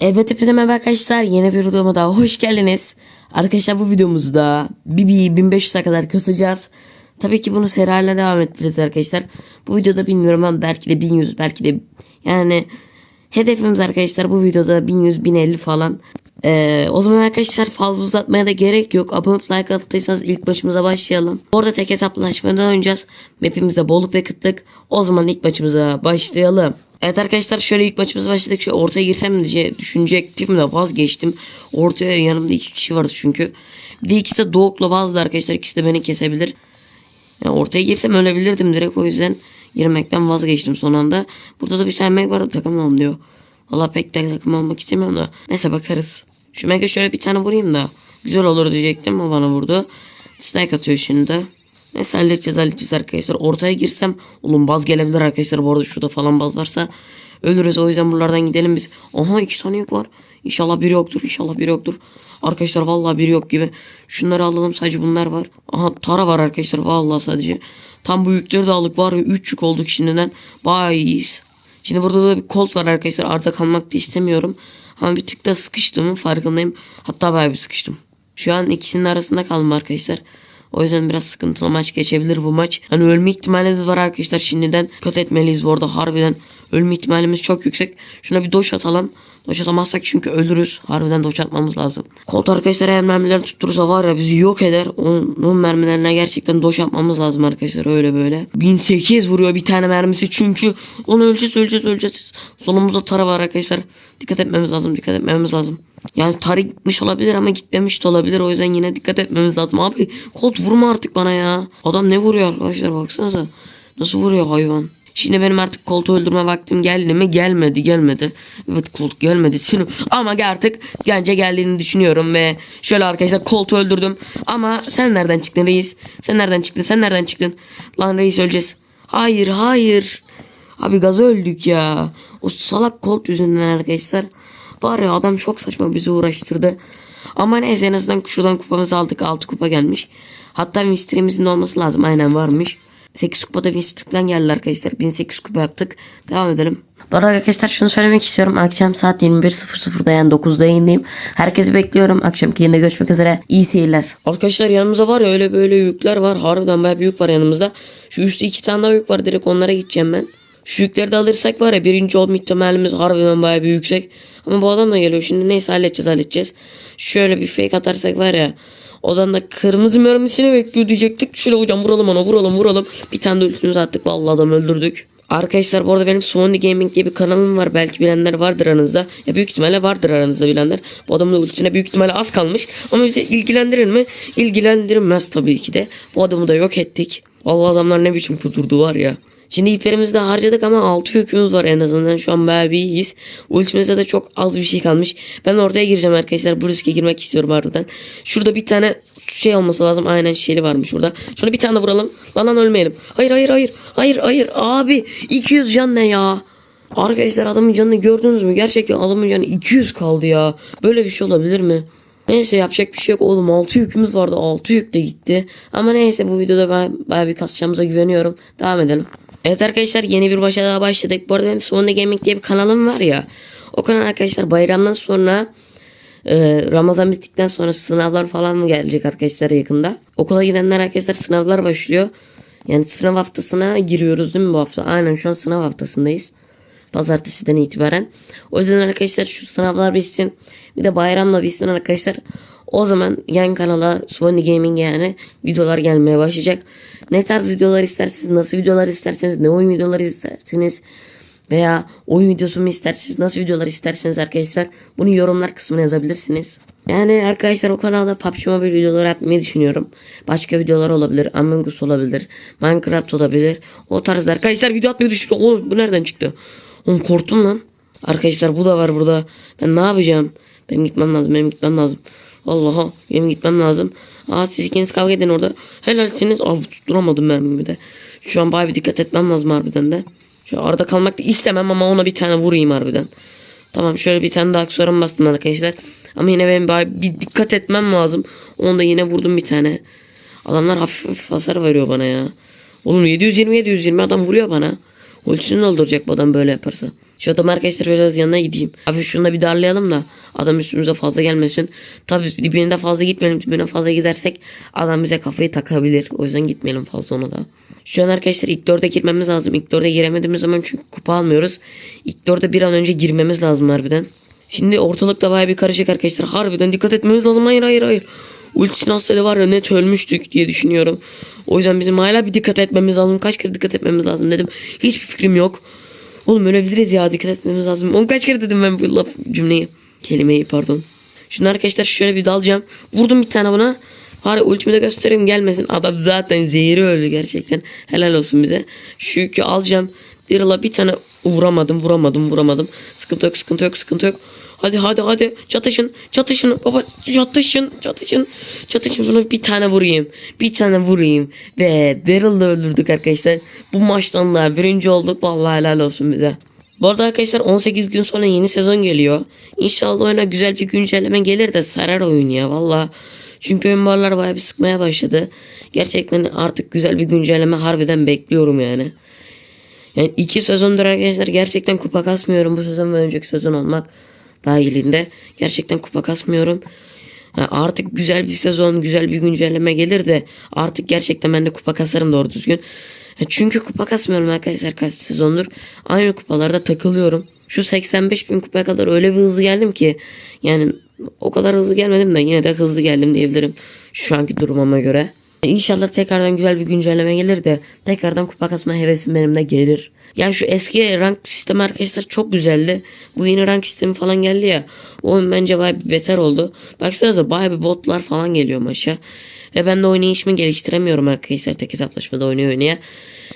Evet hepinize merhaba arkadaşlar yeni bir videoma daha hoş geldiniz. Arkadaşlar bu videomuzda BB'yi 1500'e kadar kasacağız. Tabii ki bunu serayla devam ettireceğiz arkadaşlar. Bu videoda bilmiyorum ama belki de 1100 belki de yani hedefimiz arkadaşlar bu videoda 1100 1050 falan. Ee, o zaman arkadaşlar fazla uzatmaya da gerek yok. Abone olup like attıysanız ilk başımıza başlayalım. Orada tek hesaplaşmadan oynayacağız. Mapimizde bolluk ve kıtlık. O zaman ilk maçımıza başlayalım. Evet arkadaşlar şöyle ilk maçımıza başladık. Şöyle ortaya girsem diye düşünecektim de vazgeçtim. Ortaya yanımda iki kişi vardı çünkü. Bir de ikisi de Doğuk'la bazı arkadaşlar. ikisi de beni kesebilir. Yani ortaya girsem ölebilirdim direkt o yüzden girmekten vazgeçtim son anda. Burada da bir tane meg var takım diyor. Valla pek de takım almak istemiyorum da. Neyse bakarız. Şu mega şöyle bir tane vurayım da. Güzel olur diyecektim o bana vurdu. Strike atıyor şimdi. Neyse halledeceğiz halledeceğiz arkadaşlar. Ortaya girsem oğlum baz gelebilir arkadaşlar. Bu arada şurada falan baz varsa ölürüz. O yüzden buralardan gidelim biz. Aha iki tane yok var. İnşallah biri yoktur. İnşallah biri yoktur. Arkadaşlar vallahi biri yok gibi. Şunları alalım sadece bunlar var. Aha tara var arkadaşlar vallahi sadece. Tam bu yükleri de aldık var ya 3 yük olduk şimdiden. Bayağı iyiyiz. Şimdi burada da bir kolt var arkadaşlar. Arda kalmak da istemiyorum. Ama bir tık da sıkıştım farkındayım. Hatta bayağı bir sıkıştım. Şu an ikisinin arasında kaldım arkadaşlar. O yüzden biraz sıkıntılı maç geçebilir bu maç. Hani ölme ihtimalimiz var arkadaşlar şimdiden. Kat etmeliyiz bu arada harbiden. Ölme ihtimalimiz çok yüksek. Şuna bir doş atalım. Doş atamazsak çünkü ölürüz. Harbiden doş atmamız lazım. Kolt arkadaşlar eğer mermileri tutturursa var ya bizi yok eder. Onun mermilerine gerçekten doş yapmamız lazım arkadaşlar öyle böyle. 1008 vuruyor bir tane mermisi çünkü onu öleceğiz öleceğiz öleceğiz. Solumuzda tara var arkadaşlar. Dikkat etmemiz lazım dikkat etmemiz lazım. Yani tarih gitmiş olabilir ama gitmemiş de olabilir. O yüzden yine dikkat etmemiz lazım. Abi Colt vurma artık bana ya. Adam ne vuruyor arkadaşlar baksanıza. Nasıl vuruyor hayvan. Şimdi benim artık Colt'u öldürme vaktim geldi mi? Gelmedi gelmedi. Evet Colt gelmedi. Şimdi ama artık gence geldiğini düşünüyorum ve şöyle arkadaşlar Colt'u öldürdüm. Ama sen nereden çıktın reis? Sen nereden çıktın? Sen nereden çıktın? Lan reis öleceğiz. Hayır hayır. Abi gaz öldük ya. O salak Colt yüzünden arkadaşlar. Var ya adam çok saçma bizi uğraştırdı. Ama neyse en azından şuradan kupamızı aldık. 6 kupa gelmiş. Hatta Mystery'mizin olması lazım. Aynen varmış. 8 kupada Myster'den geldi arkadaşlar. 1800 kupa yaptık. Devam edelim. Bu arada arkadaşlar şunu söylemek istiyorum. Akşam saat 21.00'da yani 9'da yayındayım. Herkesi bekliyorum. Akşamki yayında görüşmek üzere. İyi seyirler. Arkadaşlar yanımızda var ya öyle böyle yükler var. Harbiden bayağı büyük var yanımızda. Şu üstte iki tane daha yük var. Direkt onlara gideceğim ben. Şu yükleri de alırsak var ya birinci olma ihtimalimiz harbiden bayağı bir yüksek. Ama bu adam da geliyor şimdi neyse halledeceğiz halledeceğiz. Şöyle bir fake atarsak var ya. Odan da kırmızı mermisini bekliyor diyecektik. Şöyle hocam vuralım ona vuralım vuralım. Bir tane de ultimizi attık vallahi adam öldürdük. Arkadaşlar bu arada benim Sony Gaming diye bir kanalım var. Belki bilenler vardır aranızda. Ya büyük ihtimalle vardır aranızda bilenler. Bu adamın ultisine büyük ihtimalle az kalmış. Ama bize ilgilendirir mi? İlgilendirmez tabii ki de. Bu adamı da yok ettik. Vallahi adamlar ne biçim kudurdu var ya. Şimdi iplerimizi de harcadık ama 6 yükümüz var en azından. Şu an bayağı bir iyiyiz. Ultimizde de çok az bir şey kalmış. Ben ortaya gireceğim arkadaşlar. Bu riske girmek istiyorum harbiden. Şurada bir tane şey olması lazım. Aynen şişeli varmış şurada. Şunu bir tane vuralım. Lan lan ölmeyelim. Hayır hayır hayır. Hayır hayır abi. 200 can ne ya? Arkadaşlar adamın canını gördünüz mü? Gerçekten adamın canı 200 kaldı ya. Böyle bir şey olabilir mi? Neyse yapacak bir şey yok oğlum 6 yükümüz vardı 6 yük de gitti. Ama neyse bu videoda ben bayağı bir kasacağımıza güveniyorum. Devam edelim. Evet arkadaşlar yeni bir başa daha başladık. Bu arada benim Sonunda Gaming diye bir kanalım var ya. O kanal arkadaşlar bayramdan sonra e, Ramazan bittikten sonra sınavlar falan mı gelecek arkadaşlar yakında. Okula gidenler arkadaşlar sınavlar başlıyor. Yani sınav haftasına giriyoruz değil mi bu hafta? Aynen şu an sınav haftasındayız. Pazartesiden itibaren. O yüzden arkadaşlar şu sınavlar bitsin. Bir de bayramla bitsin arkadaşlar. O zaman yan kanala Sony Gaming yani videolar gelmeye başlayacak. Ne tarz videolar isterseniz, nasıl videolar isterseniz, ne oyun videoları isterseniz veya oyun videosu mu isterseniz, nasıl videolar isterseniz arkadaşlar bunu yorumlar kısmına yazabilirsiniz. Yani arkadaşlar o kanalda PUBG Mobile videoları yapmayı düşünüyorum. Başka videolar olabilir, Among Us olabilir, Minecraft olabilir. O tarz arkadaşlar video atmayı düşünüyorum. Oğlum bu nereden çıktı? Oğlum korktum lan. Arkadaşlar bu da var burada. Ben ne yapacağım? Benim gitmem lazım, benim gitmem lazım. Allah'a benim gitmem lazım. Aa siz ikiniz kavga edin orada. Helalsiniz. Aa tutturamadım mermimi de. Şu an bayağı bir dikkat etmem lazım harbiden de. Şu arada kalmak da istemem ama ona bir tane vurayım harbiden. Tamam şöyle bir tane daha aksesuarım bastım arkadaşlar. Ama yine benim bayağı bir dikkat etmem lazım. Onu da yine vurdum bir tane. Adamlar hafif hafif hasar veriyor bana ya. Oğlum 720 720 adam vuruyor bana. Ultisini dolduracak bu adam böyle yaparsa. Şu adam arkadaşlar biraz yanına gideyim. Hafif şunu da bir darlayalım da adam üstümüze fazla gelmesin. Tabi dibine de fazla gitmeyelim. Dibine fazla gidersek adam bize kafayı takabilir. O yüzden gitmeyelim fazla ona da. Şu an arkadaşlar ilk dörde girmemiz lazım. İlk dörde giremediğimiz zaman çünkü kupa almıyoruz. İlk dörde bir an önce girmemiz lazım harbiden. Şimdi ortalıkta baya bir karışık arkadaşlar. Harbiden dikkat etmemiz lazım. Hayır hayır hayır. Ultisini atsaydı var ya net ölmüştük diye düşünüyorum. O yüzden bizim hala bir dikkat etmemiz lazım. Kaç kere dikkat etmemiz lazım dedim. Hiçbir fikrim yok. Oğlum ölebiliriz ya dikkat etmemiz lazım. Oğlum kaç kere dedim ben bu laf cümleyi. Kelimeyi pardon. Şimdi arkadaşlar şöyle bir dalacağım. Vurdum bir tane buna. Bari ultimi de göstereyim gelmesin. Adam zaten zehri öldü gerçekten. Helal olsun bize. Şu yükü alacağım. Daryl'a bir tane vuramadım vuramadım vuramadım. Sıkıntı yok sıkıntı yok sıkıntı yok. Hadi hadi hadi çatışın çatışın baba çatışın çatışın çatışın bunu bir tane vurayım bir tane vurayım ve Daryl'ı öldürdük arkadaşlar bu maçtan da birinci olduk vallahi helal olsun bize. Bu arada arkadaşlar 18 gün sonra yeni sezon geliyor. İnşallah oyuna güzel bir güncelleme gelir de sarar oyun ya valla. Çünkü oyun barlar bayağı bir sıkmaya başladı. Gerçekten artık güzel bir güncelleme harbiden bekliyorum yani. Yani iki sezondur arkadaşlar gerçekten kupa kasmıyorum. Bu sezon ve önceki sezon olmak dahilinde. Gerçekten kupa kasmıyorum. Artık güzel bir sezon, güzel bir güncelleme gelir de artık gerçekten ben de kupa kasarım doğru düzgün. Çünkü kupa kasmıyorum arkadaşlar kaç sezondur. Aynı kupalarda takılıyorum. Şu 85 bin kupaya kadar öyle bir hızlı geldim ki yani o kadar hızlı gelmedim de yine de hızlı geldim diyebilirim şu anki durumuma göre. İnşallah tekrardan güzel bir güncelleme gelir de tekrardan kupa kasma hevesim benim de gelir. Ya şu eski rank sistemi arkadaşlar çok güzeldi. Bu yeni rank sistemi falan geldi ya. O bence baya bir beter oldu. Baksanıza baya bir botlar falan geliyor maça. Ve ben de oynayışımı geliştiremiyorum arkadaşlar tek hesaplaşmada oynaya oynaya.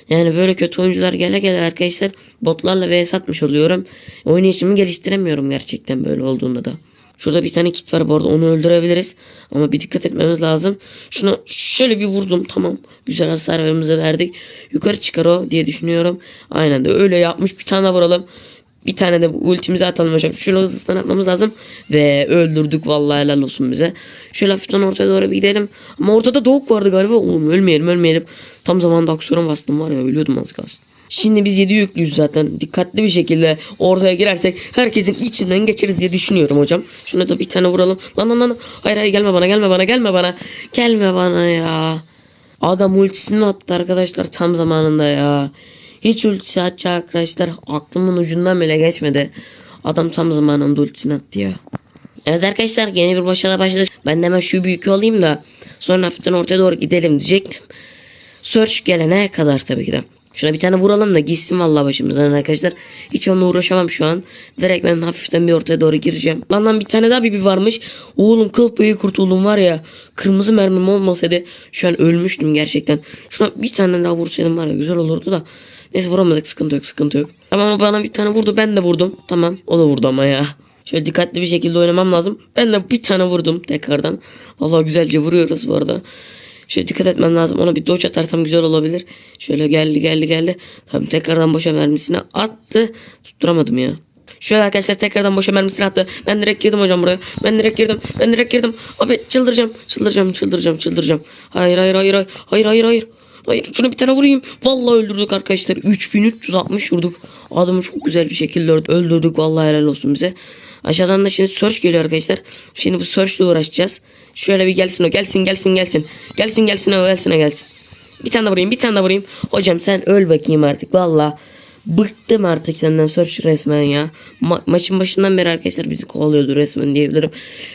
Yani böyle kötü oyuncular gele gele arkadaşlar botlarla vs atmış oluyorum. Oynayışımı geliştiremiyorum gerçekten böyle olduğunda da. Şurada bir tane kit var bu arada onu öldürebiliriz. Ama bir dikkat etmemiz lazım. Şunu şöyle bir vurdum tamam. Güzel hasarlarımızı verdik. Yukarı çıkar o diye düşünüyorum. Aynen de öyle yapmış. Bir tane vuralım. Bir tane de ultimizi atalım hocam. Şöyle hızlıdan atmamız lazım. Ve öldürdük vallahi helal olsun bize. Şöyle hafiften ortaya doğru bir gidelim. Ama ortada doğuk vardı galiba. Oğlum ölmeyelim ölmeyelim. Tam zamanda aksiyona bastım var ya ölüyordum az kalsın. Şimdi biz 7 yüklüyüz zaten. Dikkatli bir şekilde ortaya girersek herkesin içinden geçeriz diye düşünüyorum hocam. Şuna da bir tane vuralım. Lan lan lan. Hayır hayır gelme bana gelme bana gelme bana. Gelme bana ya. Adam ultisini attı arkadaşlar tam zamanında ya. Hiç ultisi atacak arkadaşlar. Aklımın ucundan bile geçmedi. Adam tam zamanında ultisini attı ya. Evet arkadaşlar yeni bir başarıla başladık. Ben de hemen şu büyükü alayım da sonra hafiften ortaya doğru gidelim diyecektim. Search gelene kadar tabii ki de. Şuna bir tane vuralım da gitsin vallahi başımızdan arkadaşlar. Hiç onunla uğraşamam şu an. Direkt ben hafiften bir ortaya doğru gireceğim. Lan lan bir tane daha bibi varmış. Oğlum kıl payı kurtuldum var ya. Kırmızı mermim olmasaydı şu an ölmüştüm gerçekten. Şuna bir tane daha vursaydım var ya güzel olurdu da. Neyse vuramadık sıkıntı yok sıkıntı yok. Tamam bana bir tane vurdu ben de vurdum. Tamam o da vurdu ama ya. Şöyle dikkatli bir şekilde oynamam lazım. Ben de bir tane vurdum tekrardan. Vallahi güzelce vuruyoruz bu arada. Şöyle dikkat etmem lazım. Ona bir doç atarsam güzel olabilir. Şöyle geldi geldi geldi. Tamam tekrardan boşa mermisini attı. Tutturamadım ya. Şöyle arkadaşlar tekrardan boşa mermisini attı. Ben direkt girdim hocam buraya. Ben direkt girdim. Ben direkt girdim. Abi çıldıracağım. Çıldıracağım. Çıldıracağım. Çıldıracağım. Hayır hayır hayır hayır. Hayır hayır hayır. Hayır şunu bir tane vurayım. Vallahi öldürdük arkadaşlar. 3360 vurduk. Adamı çok güzel bir şekilde öldürdük. Vallahi helal olsun bize. Aşağıdan da şimdi search geliyor arkadaşlar. Şimdi bu search uğraşacağız. Şöyle bir gelsin o gelsin gelsin gelsin. Gelsin gelsin o gelsin o gelsin. Bir tane daha vurayım bir tane daha vurayım. Hocam sen öl bakayım artık valla. Bıktım artık senden search resmen ya. Ma- maçın başından beri arkadaşlar bizi kovalıyordu resmen diyebilirim.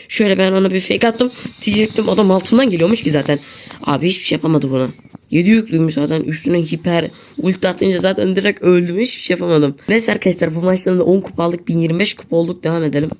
Şöyle ben ona bir fake attım. Diyecektim adam altından geliyormuş ki zaten. Abi hiçbir şey yapamadı buna. 7 yüklüymüş zaten üstüne hiper ulti atınca zaten direkt öldüm hiçbir şey yapamadım. Neyse arkadaşlar bu maçtan da 10 kupa aldık 1025 kupa olduk devam edelim.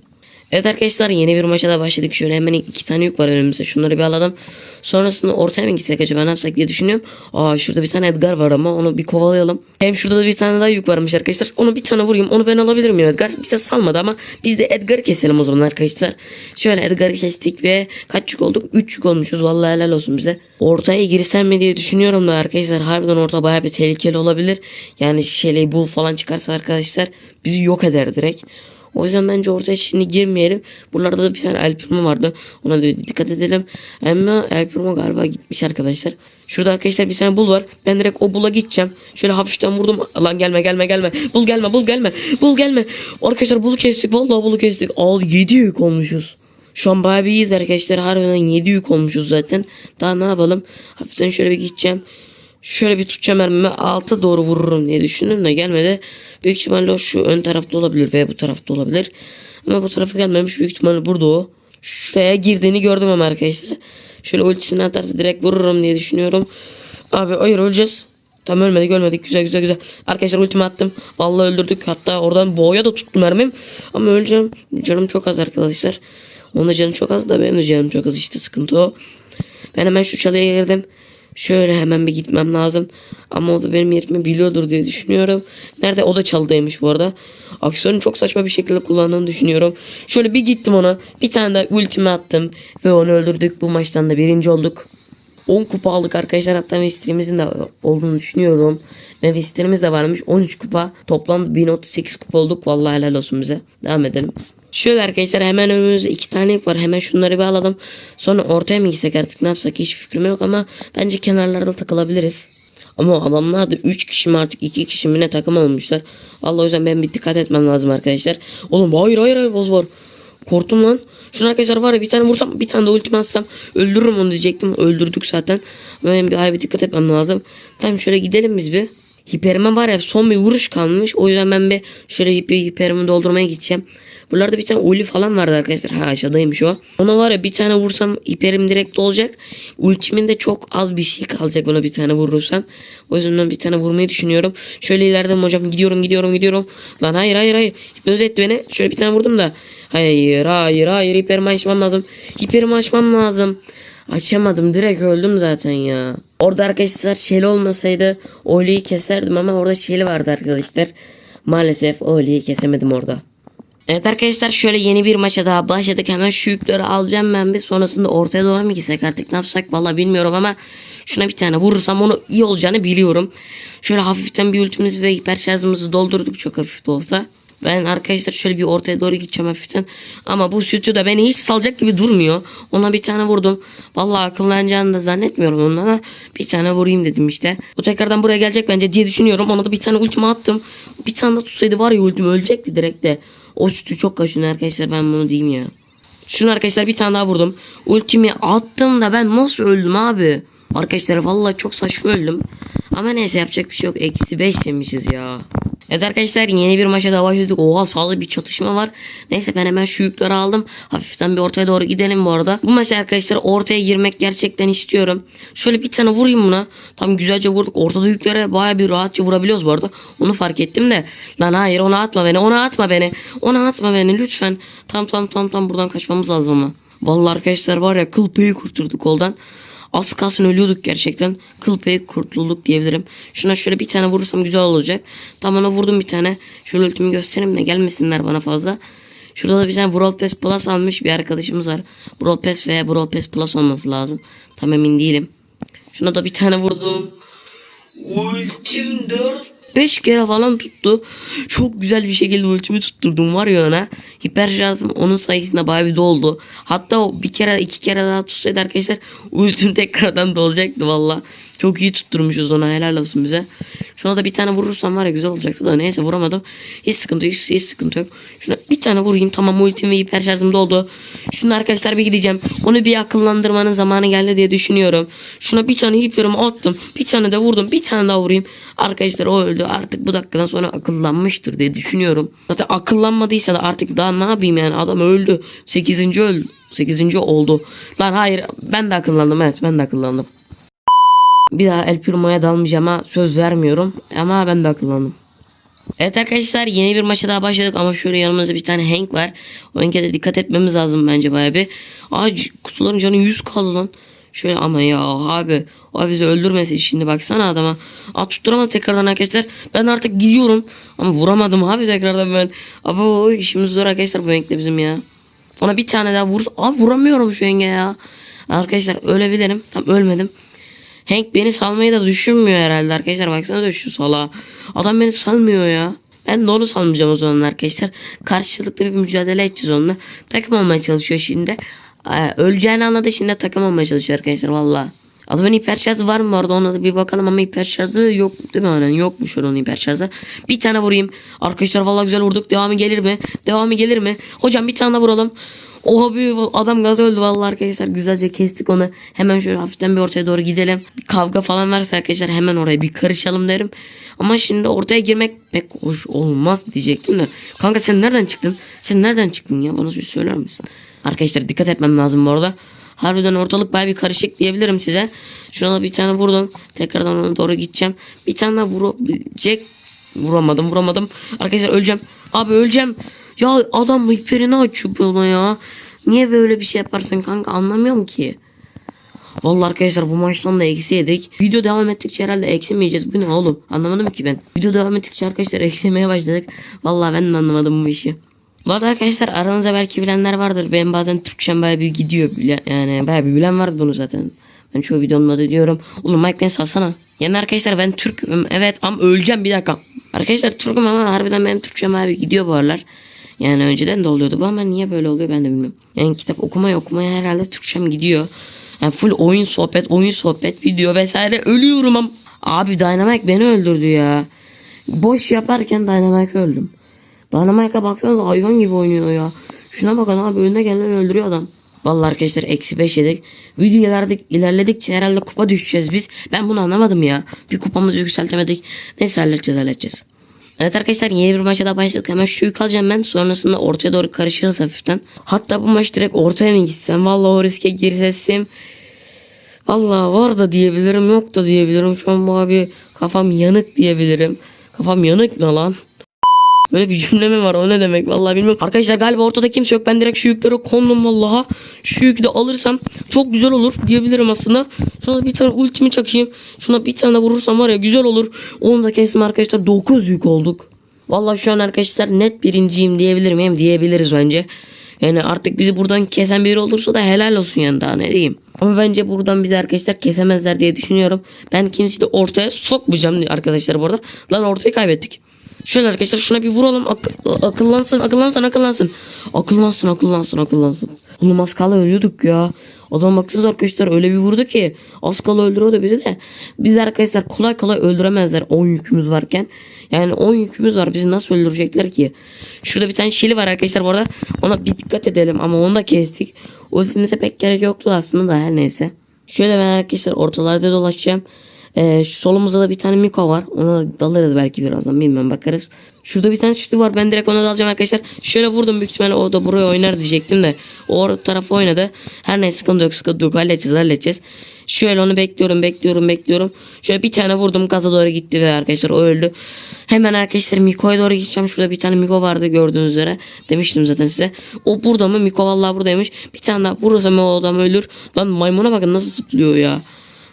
Evet arkadaşlar yeni bir maça da başladık. Şöyle hemen iki tane yük var önümüzde. Şunları bir alalım. Sonrasında ortaya mı gitsek acaba ne yapsak diye düşünüyorum. Aa şurada bir tane Edgar var ama onu bir kovalayalım. Hem şurada da bir tane daha yük varmış arkadaşlar. Onu bir tane vurayım. Onu ben alabilir miyim Edgar? Bize salmadı ama biz de Edgar'ı keselim o zaman arkadaşlar. Şöyle Edgar'ı kestik ve kaç yük olduk? 3 yük olmuşuz. Vallahi helal olsun bize. Ortaya girsem mi diye düşünüyorum da arkadaşlar. Harbiden orta bayağı bir tehlikeli olabilir. Yani şeyle bul falan çıkarsa arkadaşlar bizi yok eder direkt. O yüzden bence ortaya şimdi girmeyelim. Buralarda da bir tane El vardı. Ona da dikkat edelim. Ama El Primo galiba gitmiş arkadaşlar. Şurada arkadaşlar bir tane bul var. Ben direkt o bula gideceğim. Şöyle hafiften vurdum. Lan gelme gelme gelme. Bul gelme bul gelme. Bul gelme. Arkadaşlar bulu kestik. Vallahi bulu kestik. Al 7 yük olmuşuz. Şu an bayağı bir iyiyiz arkadaşlar. Harbiden 7 yük olmuşuz zaten. Daha ne yapalım? Hafiften şöyle bir gideceğim. Şöyle bir tutacağım mermimi altı doğru vururum diye düşündüm de gelmedi. Büyük ihtimalle şu ön tarafta olabilir veya bu tarafta olabilir. Ama bu tarafa gelmemiş. Büyük ihtimalle burada o. Şuraya girdiğini gördüm ama arkadaşlar. Şöyle ultisini atarsa direkt vururum diye düşünüyorum. Abi hayır öleceğiz. Tam ölmedik ölmedik güzel güzel güzel. Arkadaşlar ultimi attım. Vallahi öldürdük. Hatta oradan boğaya da tuttum mermim. Ama öleceğim. Canım çok az arkadaşlar. Onun da canı çok az da benim de canım çok az işte sıkıntı o. Ben hemen şu çalıya girdim. Şöyle hemen bir gitmem lazım. Ama o da benim yerimi biliyordur diye düşünüyorum. Nerede? O da çalıdaymış bu arada. Aksiyonu çok saçma bir şekilde kullandığını düşünüyorum. Şöyle bir gittim ona. Bir tane de ultimi attım. Ve onu öldürdük. Bu maçtan da birinci olduk. 10 kupa aldık arkadaşlar. Hatta Westrimizin de olduğunu düşünüyorum. Ve Westrimiz de varmış. 13 kupa. Toplam 1038 kupa olduk. Vallahi helal olsun bize. Devam edelim. Şöyle arkadaşlar hemen önümüzde iki tane var. Hemen şunları bir alalım. Sonra ortaya mı gitsek artık ne yapsak hiç fikrim yok ama bence kenarlarda takılabiliriz. Ama adamlar da 3 kişi mi artık 2 kişi mi ne takım olmuşlar. Allah o yüzden ben bir dikkat etmem lazım arkadaşlar. Oğlum hayır hayır hayır boz var. Korktum lan. Şunu arkadaşlar var ya bir tane vursam bir tane de ultimi atsam öldürürüm onu diyecektim. Öldürdük zaten. Benim bir bir dikkat etmem lazım. Tamam şöyle gidelim biz bir. Hiperime var ya son bir vuruş kalmış. O yüzden ben bir şöyle hiper, hiperimi doldurmaya gideceğim. Buralarda bir tane uli falan vardı arkadaşlar. Ha aşağıdaymış o. Ona var ya bir tane vursam hiperim direkt olacak. Ultimin de çok az bir şey kalacak ona bir tane vurursam. O yüzden bir tane vurmayı düşünüyorum. Şöyle ileriden hocam gidiyorum gidiyorum gidiyorum. Lan hayır hayır hayır. Hipnoz etti beni. Şöyle bir tane vurdum da. Hayır hayır hayır hiperimi açmam lazım. Hiperimi açmam lazım. Açamadım direkt öldüm zaten ya. Orada arkadaşlar şeyli olmasaydı Oli'yi keserdim ama orada şeyli vardı arkadaşlar. Maalesef Oli'yi kesemedim orada. Evet arkadaşlar şöyle yeni bir maça daha başladık. Hemen şu yükleri alacağım ben bir. Sonrasında ortaya doğru mu gitsek artık ne yapsak valla bilmiyorum ama şuna bir tane vurursam onu iyi olacağını biliyorum. Şöyle hafiften bir ultimizi ve hiper şarjımızı doldurduk çok hafif de olsa. Ben arkadaşlar şöyle bir ortaya doğru gideceğim hafiften. Ama bu sütü de beni hiç salacak gibi durmuyor. Ona bir tane vurdum. Vallahi akıllanacağını da zannetmiyorum onun ama bir tane vurayım dedim işte. Bu tekrardan buraya gelecek bence diye düşünüyorum. Ona da bir tane ultimi attım. Bir tane de tutsaydı var ya ultimi ölecekti direkt de. O sütü çok kaşınıyor arkadaşlar ben bunu diyeyim ya. Şunu arkadaşlar bir tane daha vurdum. Ultimi attım da ben nasıl öldüm abi? Arkadaşlar vallahi çok saçma öldüm. Ama neyse yapacak bir şey yok. Eksi 5 yemişiz ya. Evet arkadaşlar yeni bir maça daha başladık. Oha sağlı bir çatışma var. Neyse ben hemen şu yükleri aldım. Hafiften bir ortaya doğru gidelim bu arada. Bu maçta arkadaşlar ortaya girmek gerçekten istiyorum. Şöyle bir tane vurayım buna. Tam güzelce vurduk. Ortada yüklere baya bir rahatça vurabiliyoruz bu arada. Onu fark ettim de. Lan hayır ona atma beni. Ona atma beni. Ona atma beni lütfen. Tam tam tam tam buradan kaçmamız lazım ama. Vallahi arkadaşlar var ya kıl payı kurtulduk koldan. Az kalsın ölüyorduk gerçekten. Kıl payı kurtulduk diyebilirim. Şuna şöyle bir tane vurursam güzel olacak. Tam ona vurdum bir tane. Şöyle ultimi göstereyim de gelmesinler bana fazla. Şurada da bir tane Brawl Pass Plus almış bir arkadaşımız var. Brawl Pass veya Brawl Pass Plus olması lazım. Tam emin değilim. Şuna da bir tane vurdum. Ultim 4 5 kere falan tuttu. Çok güzel bir şekilde ultimi tutturdum var ya ona. Hiper şarjım onun sayesinde bayağı bir doldu. Hatta bir kere iki kere daha tutsaydı arkadaşlar ultim tekrardan dolacaktı valla. Çok iyi tutturmuşuz ona helal olsun bize. Şuna da bir tane vurursam var ya güzel olacaktı da neyse vuramadım. Hiç sıkıntı yok hiç sıkıntı yok. Şuna bir tane vurayım tamam ultim ve hiper şarjım doldu. Şunu arkadaşlar bir gideceğim. Onu bir akıllandırmanın zamanı geldi diye düşünüyorum. Şuna bir tane hiperimi attım. Bir tane de vurdum. Bir tane daha vurayım. Arkadaşlar o öldü. Artık bu dakikadan sonra akıllanmıştır diye düşünüyorum. Zaten akıllanmadıysa da artık daha ne yapayım yani adam öldü. 8. öldü. 8. oldu. Lan hayır ben de akıllandım evet ben de akıllandım. Bir daha El Primo'ya dalmayacağım ama söz vermiyorum. Ama ben de akıllandım. Evet arkadaşlar yeni bir maça daha başladık ama şöyle yanımızda bir tane Hank var. O Hank'e de dikkat etmemiz lazım bence baya bir. Aa kutuların canı 100 kaldı lan. Şöyle ama ya abi o bizi öldürmesin şimdi baksana adama. Aa tutturamadı tekrardan arkadaşlar. Ben artık gidiyorum. Ama vuramadım abi tekrardan ben. Abi o işimiz zor arkadaşlar bu Hank'le bizim ya. Ona bir tane daha vurursa. Aa vuramıyorum şu Hank'e ya. Arkadaşlar ölebilirim. Tam ölmedim. Hank beni salmayı da düşünmüyor herhalde arkadaşlar. Baksanıza şu sala. Adam beni salmıyor ya. Ben de onu salmayacağım o zaman arkadaşlar. Karşılıklı bir mücadele edeceğiz onunla. Takım olmaya çalışıyor şimdi. Ee, öleceğini anladı şimdi takım olmaya çalışıyor arkadaşlar valla. Azman hiper şarjı var mı orada ona da bir bakalım ama hiper şarjı yok değil mi aynen yokmuş onun hiper şarjı. Bir tane vurayım. Arkadaşlar vallahi güzel vurduk. Devamı gelir mi? Devamı gelir mi? Hocam bir tane daha vuralım. Oha bir adam gaz öldü vallahi arkadaşlar güzelce kestik onu. Hemen şöyle hafiften bir ortaya doğru gidelim. Bir kavga falan varsa arkadaşlar hemen oraya bir karışalım derim. Ama şimdi ortaya girmek pek hoş olmaz diyecektim de. Kanka sen nereden çıktın? Sen nereden çıktın ya? Bana bir söyler misin? Arkadaşlar dikkat etmem lazım bu arada. Harbiden ortalık baya bir karışık diyebilirim size. Şuna da bir tane vurdum. Tekrardan ona doğru gideceğim. Bir tane daha vurabilecek. Vuramadım vuramadım. Arkadaşlar öleceğim. Abi öleceğim. Ya adam hiperini açıyor bana ya. Niye böyle bir şey yaparsın kanka anlamıyorum ki. Vallahi arkadaşlar bu maçtan da eksi yedik. Video devam ettikçe herhalde eksimeyeceğiz. Bu ne oğlum? Anlamadım ki ben. Video devam ettikçe arkadaşlar eksilmeye başladık. Vallahi ben de anlamadım bu işi. Bu arada arkadaşlar aranızda belki bilenler vardır. Ben bazen Türkçem baya bir gidiyor. bile- Yani baya bir bilen vardı bunu zaten. Ben çoğu videomda da diyorum. Oğlum Mike beni salsana. Yani arkadaşlar ben Türk'üm. Evet ama öleceğim bir dakika. Arkadaşlar Türk'üm ama harbiden benim Türkçem bir gidiyor bu aralar. Yani önceden de oluyordu bu ama niye böyle oluyor ben de bilmiyorum. Yani kitap okumaya okumaya herhalde Türkçem gidiyor. Yani full oyun sohbet, oyun sohbet, video vesaire ölüyorum am. Abi Dynamite beni öldürdü ya. Boş yaparken Dynamite öldüm. Dynamite'a baksanıza hayvan gibi oynuyor ya. Şuna bakın abi önüne gelen öldürüyor adam. Vallahi arkadaşlar eksi 5 yedik. Video ilerledik, ilerledikçe herhalde kupa düşeceğiz biz. Ben bunu anlamadım ya. Bir kupamızı yükseltemedik. Neyse halledeceğiz halledeceğiz. Evet arkadaşlar yeni bir maça da başladık. Hemen şu alacağım ben. Sonrasında ortaya doğru karışırız hafiften. Hatta bu maç direkt ortaya mı gitsem? Vallahi o riske girsem. Vallahi var da diyebilirim yok da diyebilirim. Şu an bu abi kafam yanık diyebilirim. Kafam yanık ne lan? Böyle bir cümle mi var o ne demek vallahi bilmiyorum. Arkadaşlar galiba ortada kimse yok. Ben direkt şu yükleri kondum vallaha. Şu yükü de alırsam çok güzel olur diyebilirim aslında. Şuna bir tane ultimi çakayım. Şuna bir tane vurursam var ya güzel olur. Onu da kestim arkadaşlar 9 yük olduk. Vallahi şu an arkadaşlar net birinciyim diyebilir miyim? Diyebiliriz bence. Yani artık bizi buradan kesen biri olursa da helal olsun yani daha ne diyeyim. Ama bence buradan bizi arkadaşlar kesemezler diye düşünüyorum. Ben kimseyi de ortaya sokmayacağım arkadaşlar bu arada. Lan ortayı kaybettik. Şöyle arkadaşlar şuna bir vuralım. Ak- akıllansın, akıllansın, akıllansın. Akıllansın, akıllansın, akıllansın. Oğlum az kala ölüyorduk ya. Adam baksanıza arkadaşlar öyle bir vurdu ki. Az kala öldürüyordu bizi de. Biz arkadaşlar kolay kolay öldüremezler 10 yükümüz varken. Yani 10 yükümüz var. Bizi nasıl öldürecekler ki? Şurada bir tane şili var arkadaşlar bu arada. Ona bir dikkat edelim ama onu da kestik. Ultimize pek gerek yoktu aslında da her neyse. Şöyle ben arkadaşlar ortalarda dolaşacağım. Ee, solumuzda da bir tane Miko var. Ona da dalarız belki birazdan bilmem bakarız. Şurada bir tane sütü var. Ben direkt ona dalacağım arkadaşlar. Şöyle vurdum büyük ihtimalle o da buraya oynar diyecektim de. O orta tarafı oynadı. Her neyse sıkıntı yok sıkıntı yok. Halledeceğiz halledeceğiz. Şöyle onu bekliyorum bekliyorum bekliyorum. Şöyle bir tane vurdum gaza doğru gitti ve arkadaşlar o öldü. Hemen arkadaşlar Miko'ya doğru gideceğim. Şurada bir tane Miko vardı gördüğünüz üzere. Demiştim zaten size. O burada mı? Miko vallahi buradaymış. Bir tane daha vurursam o adam ölür. Lan maymuna bakın nasıl zıplıyor ya.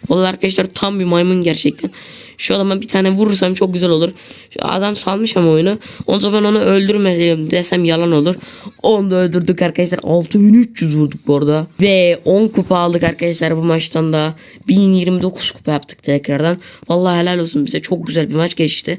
Vallahi arkadaşlar tam bir maymun gerçekten. Şu adama bir tane vurursam çok güzel olur. Şu adam salmış ama oyunu. O zaman onu öldürmedim desem yalan olur. Onu da öldürdük arkadaşlar. 6300 vurduk bu arada. Ve 10 kupa aldık arkadaşlar bu maçtan da. 1029 kupa yaptık tekrardan. Vallahi helal olsun bize. Çok güzel bir maç geçti.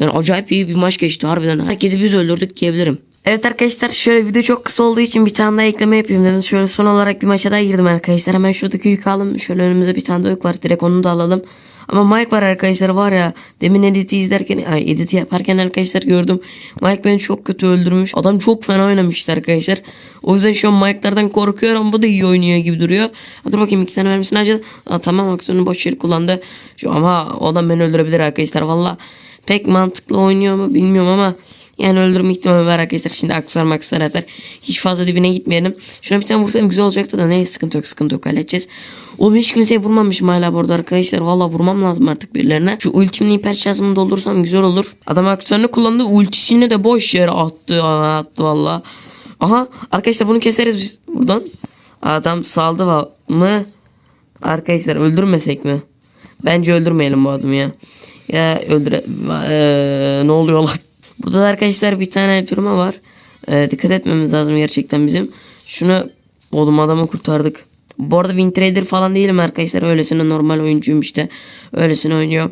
Yani acayip iyi bir maç geçti harbiden. Herkesi biz öldürdük diyebilirim. Evet arkadaşlar şöyle video çok kısa olduğu için bir tane daha ekleme yapayım dedim. Şöyle son olarak bir maça daha girdim arkadaşlar. Hemen şuradaki yük alalım. Şöyle önümüzde bir tane daha yük var. Direkt onu da alalım. Ama Mike var arkadaşlar var ya. Demin editi izlerken, ay editi yaparken arkadaşlar gördüm. Mike beni çok kötü öldürmüş. Adam çok fena oynamıştı arkadaşlar. O yüzden şu an Mike'lardan korkuyorum. Bu da iyi oynuyor gibi duruyor. Dur bakayım iki tane vermesini acaba. Aa, tamam aksiyonu boş yeri kullandı. Şu, ama o adam beni öldürebilir arkadaşlar. Valla pek mantıklı oynuyor mu bilmiyorum ama yani öldürme ihtimali var arkadaşlar. Şimdi aksar maksar atar. Hiç fazla dibine gitmeyelim. Şuna bir tane vursam güzel olacaktı da ne sıkıntı yok sıkıntı yok halledeceğiz. Oğlum hiç kimseye vurmamışım hala burada arkadaşlar. Valla vurmam lazım artık birilerine. Şu ultimli hiper şansımı doldursam güzel olur. Adam aksarını kullandı. Ultisini de boş yere attı. Attı valla. Aha arkadaşlar bunu keseriz biz buradan. Adam saldı mı? Arkadaşlar öldürmesek mi? Bence öldürmeyelim bu adamı ya. Ya öldüre... Eee, ne oluyor lan? Burada da arkadaşlar bir tane firma var. Ee, dikkat etmemiz lazım gerçekten bizim. Şunu oğlum adamı kurtardık. Bu arada win trader falan değilim arkadaşlar. Öylesine normal oyuncuyum işte. Öylesine oynuyor.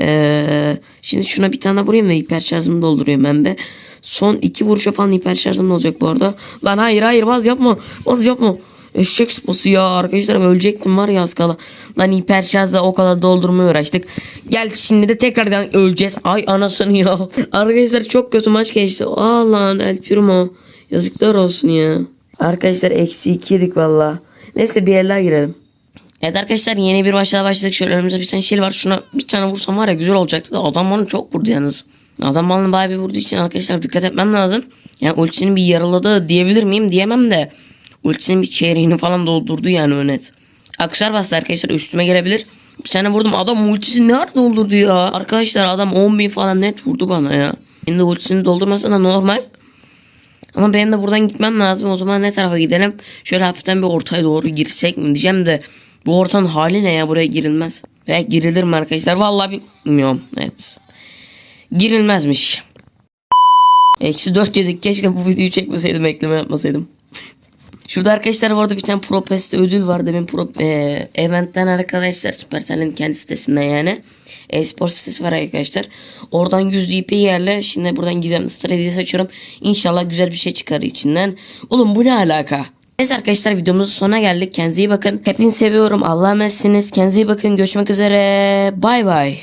Ee, şimdi şuna bir tane vurayım ve hiper şarjımı dolduruyorum ben de. Son iki vuruşa falan hiper şarjım olacak bu arada. Lan hayır hayır baz yapma. Baz yapma. Eşek sıpası ya arkadaşlar ölecektim var ya az kala. Lan hiper o kadar doldurmaya uğraştık. Gel şimdi de tekrardan öleceğiz. Ay anasını ya. Arkadaşlar çok kötü maç geçti. Aa lan El. Yazıklar olsun ya. Arkadaşlar eksi iki yedik valla. Neyse bir daha girelim. Evet arkadaşlar yeni bir maçla başladık. Şöyle önümüzde bir tane şey var. Şuna bir tane vursam var ya güzel olacaktı da adam bana çok vurdu yalnız. Adam bana bayağı bir vurduğu için arkadaşlar dikkat etmem lazım. Yani ultisini bir yaraladı diyebilir miyim diyemem de. Ultisinin bir çeyreğini falan doldurdu yani o net. Aksar bastı arkadaşlar üstüme gelebilir. Bir tane vurdum adam ultisini nerede doldurdu ya. Arkadaşlar adam 10 bin falan net vurdu bana ya. Şimdi ultisini doldurmasa da normal. Ama benim de buradan gitmem lazım. O zaman ne tarafa gidelim? Şöyle hafiften bir ortaya doğru girsek mi diyeceğim de bu ortanın hali ne ya buraya girilmez. Veya girilir mi arkadaşlar? Vallahi bilmiyorum. Evet. Girilmezmiş. Eksi 4 yedik. Keşke bu videoyu çekmeseydim. Ekleme yapmasaydım. Şurada arkadaşlar bu arada bir tane Pro Pest'te ödül var. Demin Pro e, eventten arkadaşlar Supercell'in kendi sitesinden yani. E-spor sitesi var arkadaşlar. Oradan 100 DP yerle. Şimdi buradan gidelim. Strateji açıyorum. İnşallah güzel bir şey çıkar içinden. Oğlum bu ne alaka? Neyse arkadaşlar videomuzun sonuna geldik. Kendinize iyi bakın. Hepinizi seviyorum. Allah'a emanetsiniz. Kendinize iyi bakın. Görüşmek üzere. Bay bay.